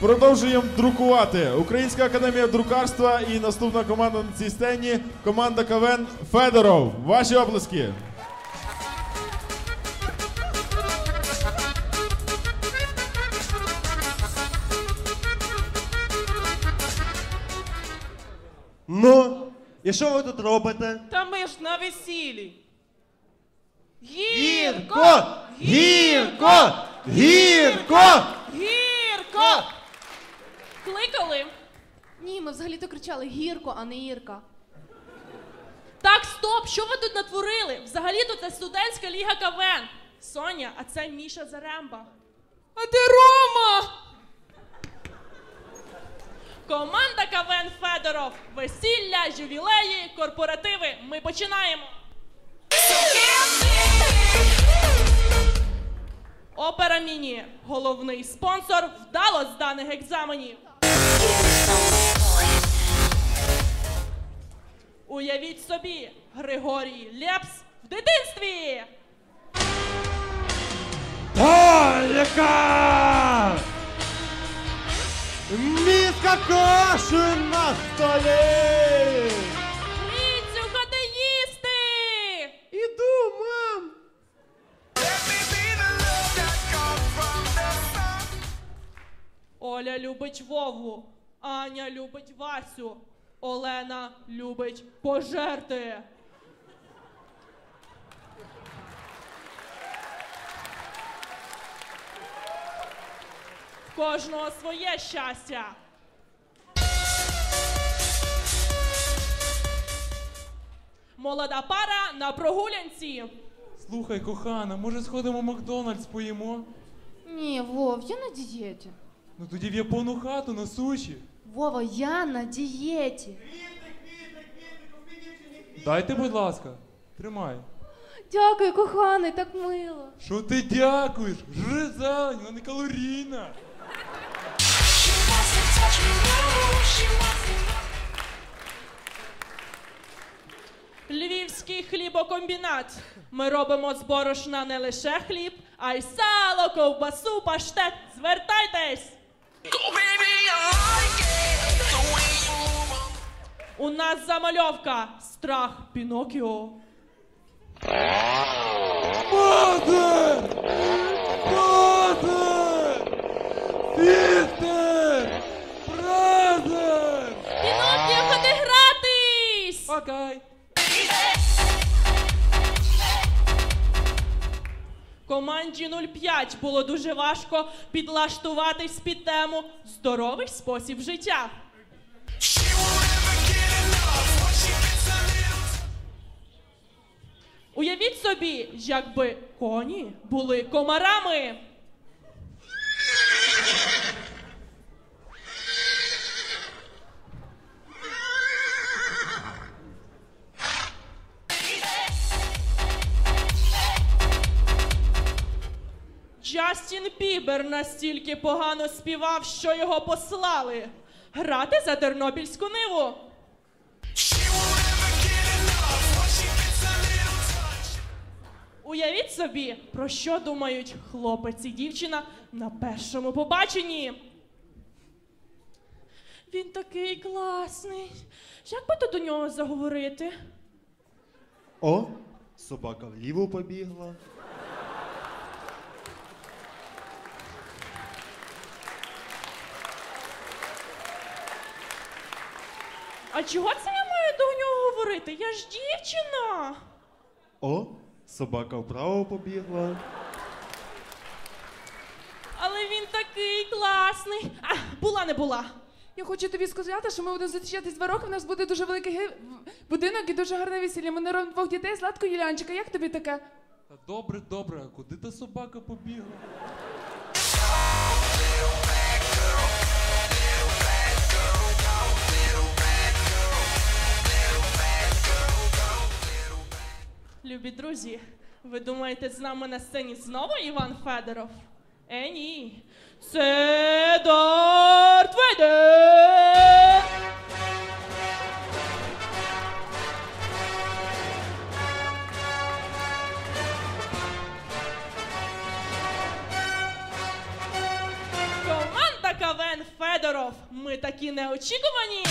Продовжуємо друкувати. Українська академія друкарства і наступна команда на цій сцені команда КВН Федоров. Ваші оплески. Ну, і що ви тут робите? Та ми ж на весіллі. Гірко! Гірко! Гірко! Гірко! Кликали? Ні, ми взагалі-то кричали гірко, а не Ірка. Так, стоп! Що ви тут натворили? Взагалі-то це студентська ліга КВН. Соня, а це Міша Заремба. А де Рома? Команда КВН Федоров. Весілля, ювілеї, корпоративи. Ми починаємо. Опера Міні. Головний спонсор вдало зданих екзаменів. Уявіть собі, Григорій Лепс в дитинстві. Толька! Міска каші на столі! Ліцю, ходи їсти! Іду, мам! Оля любить Вову, Аня любить Васю, Олена любить пожерти. В кожного своє щастя. Молода пара на прогулянці. Слухай, кохана, може сходимо в Макдональдс поїмо? Ні, Вов, я на дієті. Ну тоді в япону хату на суші. Вова, я на дієті. Дайте, будь ласка, тримай. Дякую, коханий, так мило. Що ти дякуєш? Жри зелень, вона не калорійна. Львівський хлібокомбінат. Ми робимо з борошна не лише хліб, а й сало, ковбасу, паштет. Звертайтесь! У нас замальовка Страх Пінокіо. Мазер! Мазер! Сістер! Бразер! Пінокіо, ходи гратись! Окей. Команді 05 було дуже важко підлаштуватись під тему здоровий спосіб життя. Собі, якби коні були комарами. Джастін Бібер настільки погано співав, що його послали грати за тернопільську ниву. Собі, про що думають хлопець і дівчина на першому побаченні. Він такий класний. Як би тут до нього заговорити? О, собака вліво побігла. А чого це я маю до нього говорити? Я ж дівчина. О, собака вправо побігла. Але він такий класний. А, була не була. Я хочу тобі сказати, що ми будемо зустрічатись два роки. У нас буде дуже великий ге- в- будинок і дуже гарне весілля. Ми народимо двох дітей, Златку Юлянчика. Як тобі таке? Та добре, добре, а куди та собака побігла? Любі друзі, ви думаєте, з нами на сцені знову Іван Федоров? Е, ні. Це Дарт Вейдер! Команда КВН Федоров. Ми такі неочікувані.